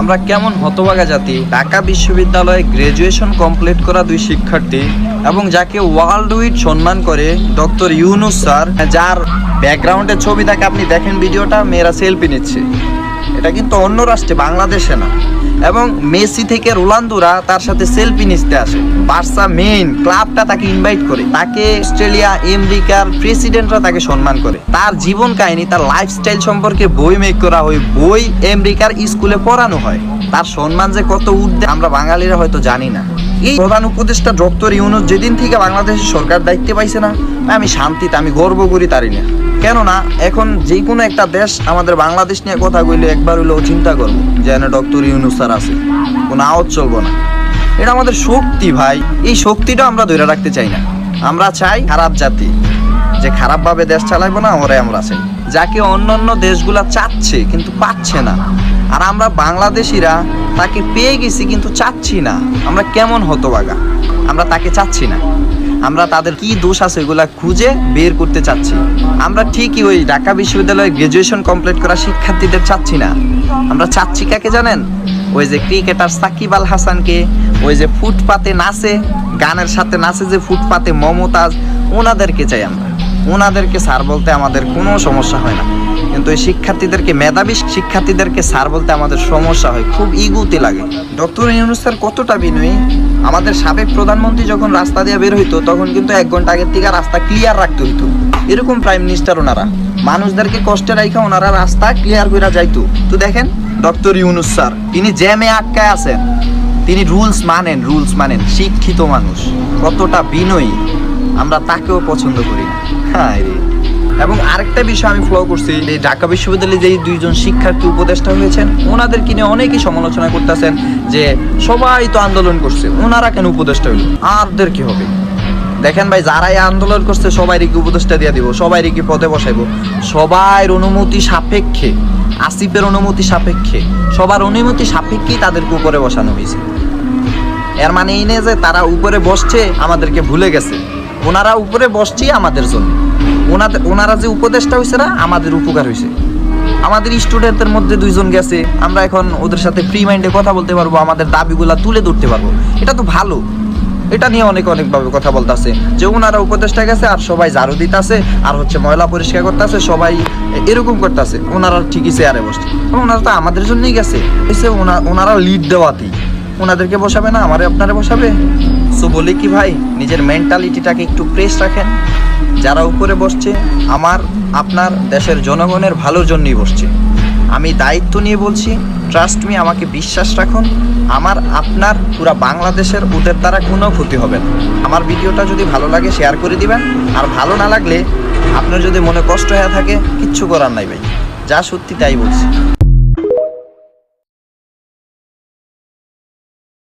আমরা কেমন হতভাগা জাতি? ঢাকা বিশ্ববিদ্যালয়ে গ্রাজুয়েশন কমপ্লিট করা দুই শিক্ষার্থী এবং যাকে ওয়ার্ল্ড উইড সম্মান করে ডক্টর ইউনুস স্যার, যার ব্যাকগ্রাউন্ডের ছবি থাকে আপনি দেখেন, ভিডিওটা, মেয়েরা সেলফি নিচ্ছে। এটা কিন্তু অন্য রাষ্ট্রে, বাংলাদেশে না। এবং মেসি থেকে রোনালদোরা তার সাথে সেলফি নিতে আসে। বার্সা মেইন ক্লাবটা তাকে ইনভাইট করে। তাকে অস্ট্রেলিয়া, আমেরিকার প্রেসিডেন্টরা তাকে সম্মান করে। তার জীবন কাহিনী, তার লাইফস্টাইল সম্পর্কে বই মেক করা হয়। বই আমেরিকার স্কুলে পড়ানো হয়। তার সম্মান যে কত উর্ধে আমরা বাঙালিরা হয়তো জানি না। এই প্রধান উপদেষ্টা ডক্টর ইউনুস যেদিন থেকে বাংলাদেশের সরকার দায়িত্বে পাইছে না, আমি শান্তিতে, আমি গর্ব করি তারি না কেননা, এখন যে কোনো একটা দেশ আমাদের বাংলাদেশ নিয়ে কথা কইলে একবার হইলেও চিন্তা করব যে, এনে ডক্টর ইউনুস স্যার আছে। কোনো আওয়াজ চলবো না। এটা আমাদের শক্তি ভাই। এই শক্তিটা আমরা ধরে রাখতে চাই না। আমরা চাই খারাপ জাতি, যে খারাপভাবে দেশ চালাইবো না ওরাই আমরা চাই। যাকে অন্য অন্য দেশগুলা চাচ্ছে, কিন্তু পাচ্ছে না। আর আমরা বাংলাদেশিরা তাকে পেয়ে গেছি, কিন্তু চাচ্ছি না। আমরা কেমন হতো বাগা আমরা তাকে চাচ্ছি না। আমরা তাদের কি দোষ আছে ওইগুলা খুঁজে বের করতে চাচ্ছি। আমরা ঠিকই ওই ঢাকা বিশ্ববিদ্যালয়ে গ্রাজুয়েশন কমপ্লিট করা শিক্ষার্থীদের চাচ্ছি না। আমরা চাচ্ছি কাকে জানেন? ওই যে ক্রিকেটার সাকিব আল হাসানকে, ওই যে ফুটপাতে নাচে, গানের সাথে নাচে যে ফুটপাতে মমতাজ, ওনাদেরকে চাই আমরা। ওনাদেরকে স্যার বলতে আমাদের কোনো সমস্যা হয় না। কিন্তু এই শিক্ষার্থীদেরকে, মেধাবী শিক্ষার্থীদেরকে স্যার বলতে আমাদের সমস্যা হয়, খুব ইগুতে লাগে। ডক্টর ইউনুস স্যার কতটা বিনয়ী? আমাদের সাবেক প্রধানমন্ত্রী যখন রাস্তা দিয়ে বের হইতো, তখন কিন্তু এক ঘণ্টা আগের থেকে রাস্তা ক্লিয়ার রাখতে হইতো। এরকম প্রাইম মিনিস্টার ওনারা। মানুষদেরকে কষ্টে রাখা ওনারা রাস্তা ক্লিয়ার করে যাইতো। তো দেখেন ডক্টর ইউনুস স্যার তিনি জ্যামে আটকায় আছেন। তিনি রুলস মানেন রুলস মানেন। শিক্ষিত মানুষ, কতটা বিনয়ী। আমরা তাকেও পছন্দ করি হ্যাঁ এবং আরেকটা বিষয় আমি ফলো করছি, যে ঢাকা বিশ্ববিদ্যালয়ে যে দুইজন শিক্ষার্থী উপদেষ্টা হয়েছেন, ওনাদেরকে নিয়ে অনেকেই সমালোচনা করতেছেন যে সবাই তো আন্দোলন করছে, ওনারা কেন উপদেষ্টা হইল? আরদের কি হবে? দেখেন ভাই, যারাই আন্দোলন করছে সবাই কি উপদেষ্টা দিয়ে দিব সবাই কি পদে বসাইবো। সবাই অনুমতি সাপেক্ষে, আসিফের অনুমতি সাপেক্ষে, সবার অনুমতি সাপেক্ষেই তাদেরকে উপরে বসানো হয়েছে। এর মানে এই নেই যে তারা উপরে বসছে, আমাদেরকে ভুলে গেছে। ওনারা উপরে বসছেই আমাদের জন্য। ওনাদের ওনারা যে উপদেশটা হয়েছে না, আমাদের উপকার হয়েছে আমাদের স্টুডেন্টদের মধ্যে দুইজন গেছে, আমরা এখন ওদের সাথে ফ্রি মাইন্ডে কথা বলতে পারব, আমাদের দাবিগুলা তুলে ধরতে পারব। এটা তো ভালো। এটা নিয়ে অনেক অনেকভাবে কথা বলতেছে। যে ওনারা উপদেশটা গেছে, আর সবাই ঝাড়ু দিতেছে, আর হচ্ছে ময়লা পরিষ্কার করতেছে, সবাই এরকম করতেছে। ওনারা ঠিকই চেয়ারে বসছে। ওনারা তো আমাদের জন্যই গেছে। এসে ওনা- ওনারা লিড দেওয়াতেই। ওনাদেরকে বসাবে না, আমারে আপনারে বসাবে? সো বলি কি ভাই, নিজের মেন্টালিটিটাকে একটু প্রেস রাখেন। যারা উপরে বসছে, আমার, আপনার, দেশের জনগণের ভালোর জন্যই বসছে। আমি দায়িত্ব নিয়ে বলছি ট্রাস্ট মি আমাকে বিশ্বাস রাখুন। আমার, আপনার, পুরা বাংলাদেশের ওদের দ্বারা কোনো ক্ষতি হবে না। আমার ভিডিওটা যদি ভালো লাগে শেয়ার করে দিবেন। আর ভালো না লাগলে, আপনার যদি মনে কষ্ট হয়ে থাকে, কিচ্ছু করার নাই ভাই। যা সত্যি তাই বলছি।